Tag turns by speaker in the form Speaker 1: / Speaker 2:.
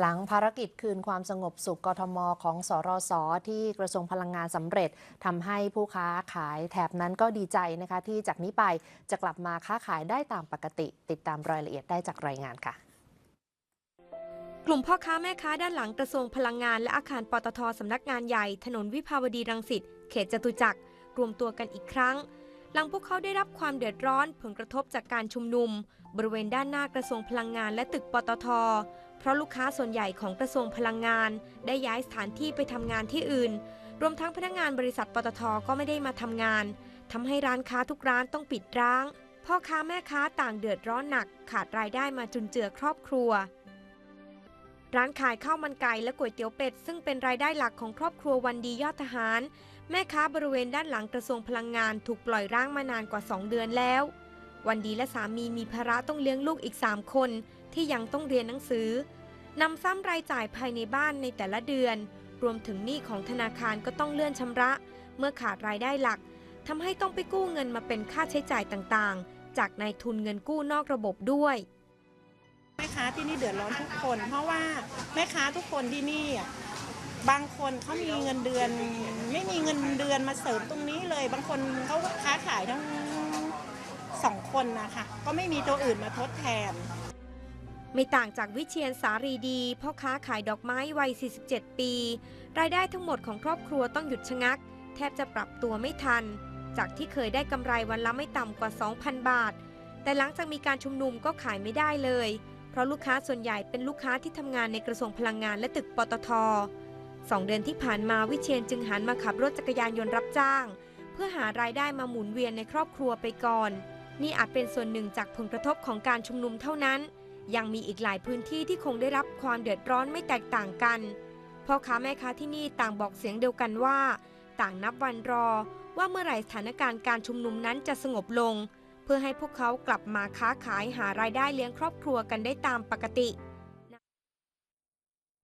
Speaker 1: หลังภารกิจคืนความสงบสุขกทมของสรสที่กระทรวงพลังงานสำเร็จทำให้ผู้ค้าขายแถบนั้นก็ดีใจนะคะที่จากนี้ไปจะกลับมาค้าขายได้ตามปกติ ติดตามรายละเอียดได้จากรายงานค่ะ
Speaker 2: กลุ่มพ่อค้าแม่ค้าด้านหลังกระทรวงพลังงานและอาคารปตทสำนักงานใหญ่ ถนนวิภาวดีรังสิตเขตจตุจักรรวมตัวกันอีกครั้ง หลังพวกเขาได้รับความเดือดร้อนผลกระทบจากการชุมนุม บริเวณด้านหน้ากระทรวงพลังงานและตึกปตท เพราะลูกค้าส่วนใหญ่ของกระทรวงพลังงาน ได้ย้ายสถานที่ไปทำงานที่อื่น รวมทั้งพนักงานบริษัทปตทก็ไม่ได้มาทำงานทำให้ร้านค้าทุกร้านต้องปิดร้าง พ่อค้าแม่ค้าต่างเดือดร้อนหนัก ขาดรายได้มาจุนเจือครอบครัว ร้านขายข้าวมันไก่และก๋วยเตี๋ยวเป็ด ซึ่งเป็นรายได้หลักของครอบครัววันดียอดทหาร แม่ค้าบริเวณด้านหลังกระทรวงพลังงานถูกปล่อยร่างมานานกว่า 2 เดือนแล้ว วันดีและสามีมีภาระต้องเลี้ยงลูกอีก 3 คน ที่ยังต้องเรียนหนังสือนำซ้ำรายจ่ายภายในบ้านในแต่ละเดือน รวมถึงหนี้ของธนาคารก็ต้องเลื่อนชำระ เมื่อขาดรายได้หลักทำให้ต้องไปกู้เงินมาเป็นค่าใช้จ่ายต่างๆ จากนายทุนเงินกู้นอกระบบด้วย
Speaker 3: แม่ค้าที่นี่เดือดร้อนทุกคน เพราะว่าแม่ค้าทุกคนที่นี่บางคนเขามีเงินเดือน ไม่มีเงินเดือนมาเสริมตรงนี้เลย บางคนเขาค้าขายทั้ง สองคนนะคะ ก็ไม่มีตัวอื่นมาทดแทน
Speaker 2: ไม่ต่างจากวิเชียนสารีดีพ่อค้าขายดอกไม้วัย 47 ปี รายได้ทั้งหมดของครอบครัวต้องหยุดชะงัก แทบจะปรับตัวไม่ทัน จากที่เคยได้กำไรวันละไม่ต่ำกว่า 2,000 บาท แต่หลังจากมีการชุมนุมก็ขายไม่ได้เลย เพราะลูกค้าส่วนใหญ่เป็นลูกค้าที่ทำงานในกระทรวงพลังงานและตึกปตทสองเดือนที่ผ่านมาวิเชียนจึงหันมาขับรถจักรยานยนต์รับจ้าง เพื่อหารายได้มาหมุนเวียนในครอบครัวไปก่อน นี่อาจเป็นส่วนหนึ่งจากผลกระทบของการชุมนุมเท่านั้น ยังมีอีกหลายพื้นที่ที่คงได้รับความเดือดร้อนไม่แตกต่างกันพ่อค้าแม่ค้าที่นี่ต่างบอกเสียงเดียวกันว่า ต่างนับวันรอว่าเมื่อไหร่สถานการณ์การชุมนุมนั้นจะสงบลง เพื่อให้พวกเขากลับมาค้าขายหารายได้เลี้ยงครอบครัวกันได้ตามปกติ